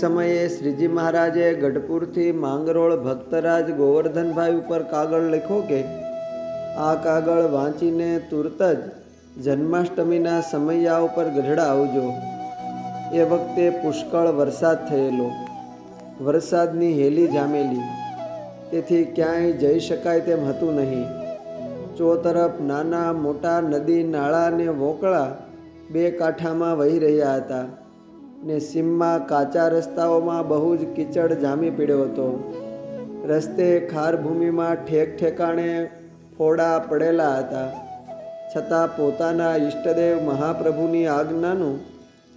સમયે શ્રીજી મહારાજે ગઢપુરથી માંગરોળ ભક્તરાજ ગોવર્ધનભાઈ ઉપર કાગળ લખ્યો કે, આ કાગળ વાંચીને તુરત જ જન્માષ્ટમીના સમયા ઉપર ગઢડા આવજો. એ વખતે પુષ્કળ વરસાદ થયેલો. વરસાદની હેલી જામેલી. તેથી ક્યાંય જઈ શકાય તેમ હતું નહીં. ચો તરફ નાના મોટા નદી નાળા અને વોકળા બે કાંઠામાં વહી રહ્યા હતા. ને સીમમાં કાચા રસ્તાઓમાં બહુ જ કીચડ જામી પડ્યો હતો. રસ્તે ખાર ભૂમિમાં ઠેક ઠેકાણે ફોડા પડેલા હતા. છતાં પોતાના ઈષ્ટદેવ મહાપ્રભુની આજ્ઞાનું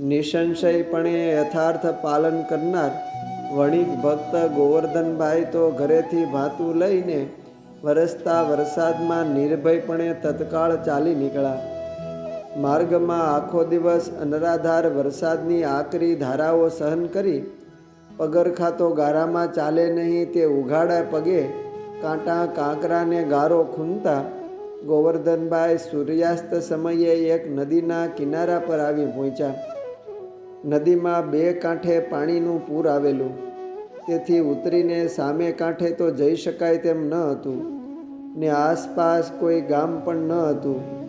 નિસંશયપણે યથાર્થ પાલન કરનાર વણિક ભક્ત ગોવર્ધનભાઈ તો ઘરેથી ભાતું લઈને વરસતા વરસાદમાં નિર્ભયપણે તત્કાળ ચાલી નીકળ્યા. માર્ગમાં આખો દિવસ અનરાધાર વરસાદની આકરી ધારાઓ સહન કરી પગરખા તો ગારામાં ચાલે નહીં તે ઉઘાડા પગે કાંટા કાંકરાને ગારો ખૂંદતા ગોવર્ધનભાઈ સૂર્યાસ્ત સમયે એક નદીના કિનારા પર આવી પહોંચ્યા. નદીમાં બે કાંઠે પાણીનું પૂર આવેલું. તેથી ઉતરીને સામે કાંઠે તો જઈ શકાય તેમ ન હતું. ને આસપાસ કોઈ ગામ પણ ન હતું.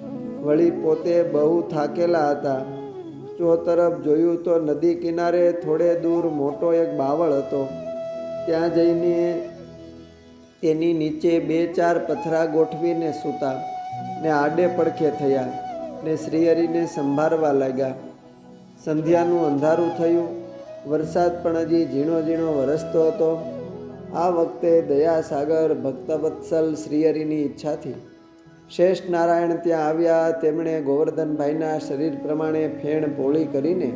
વળી પોતે બહુ થાકેલા હતા. ચો તરફ જોયું તો નદી કિનારે થોડે દૂર મોટો એક બાવળ હતો. ત્યાં જઈને તેની નીચે બે ચાર પથરા ગોઠવીને સૂતા ને આડે પડખે થયા ને શ્રીહરિને સંભાળવા લાગ્યા. સંધ્યાનું અંધારું થયું. વરસાદ પણ હજી ઝીણો ઝીણો વરસતો હતો. આ વખતે દયાસાગર ભક્તવત્સલ શ્રીહરિની ઈચ્છાથી શ્રેષ્ઠ નારાયણ ત્યાં આવ્યા, તેમણે ગોવર્ધનભાઈના શરીર પ્રમાણે ફેણ પોળી કરીને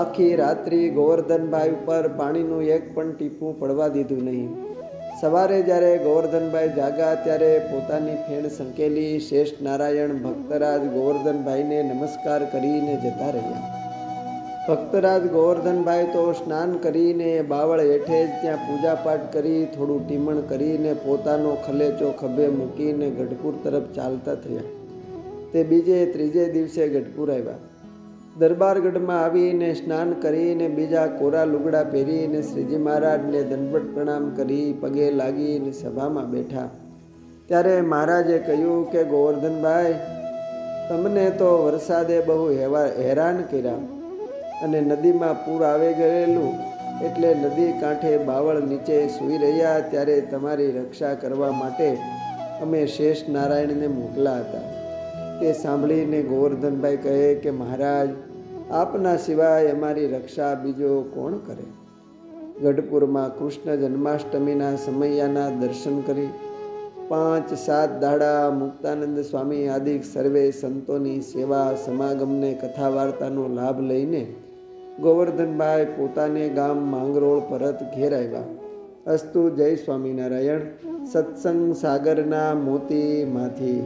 આખી રાત્રિ ગોવર્ધનભાઈ ઉપર પાણીનું એક પણ ટીપું પડવા દીધું નહીં. સવારે જ્યારે ગોવર્ધનભાઈ જાગા ત્યારે પોતાની ફેણ સંકેલી શ્રેષ્ઠ નારાયણ ભક્તરાજ ગોવર્ધનભાઈને નમસ્કાર કરીને જતા રહ્યા. ભક્તરાજ ગોવર્ધનભાઈ તો સ્નાન કરીને બાવળ હેઠે જ ત્યાં પૂજાપાઠ કરી, થોડું ટીમણ કરીને પોતાનો ખલેચો ખભે મૂકીને ગઢપુર તરફ ચાલતા થયા. તે બીજે ત્રીજે દિવસે ગઢપુર આવ્યા. દરબારગઢમાં આવીને સ્નાન કરીને બીજા કોરા લુગડા પહેરીને શ્રીજી મહારાજને દંડવટ પ્રણામ કરી પગે લાગીને સભામાં બેઠા. ત્યારે મહારાજે કહ્યું કે ગોવર્ધનભાઈ, તમને તો વરસાદે બહુ હેરાન કર્યા. અને નદીમાં પૂર આવી ગયેલું એટલે નદી કાંઠે બાવળ નીચે સૂઈ રહ્યા ત્યારે તમારી રક્ષા કરવા માટે અમે શેષ નારાયણને મોકલા હતા. તે સાંભળીને ગોવર્ધનભાઈ કહે કે, મહારાજ, આપના સિવાય અમારી રક્ષા બીજો કોણ કરે? ગઢપુરમાં કૃષ્ણ જન્માષ્ટમીના સમૈયાના દર્શન કરી પાંચ સાત દાડા મુક્તાનંદ સ્વામી આદિ સર્વે સંતોની સેવા સમાગમને કથા વાર્તાનો લાભ લઈને ગોવર્ધનભાઈ પોતાને ગામ માંગરોળ પરત ઘેર આવ્યા અસ્તુ જય સ્વામિનારાયણ. સત્સંગ સાગરના મોતીમાંથી.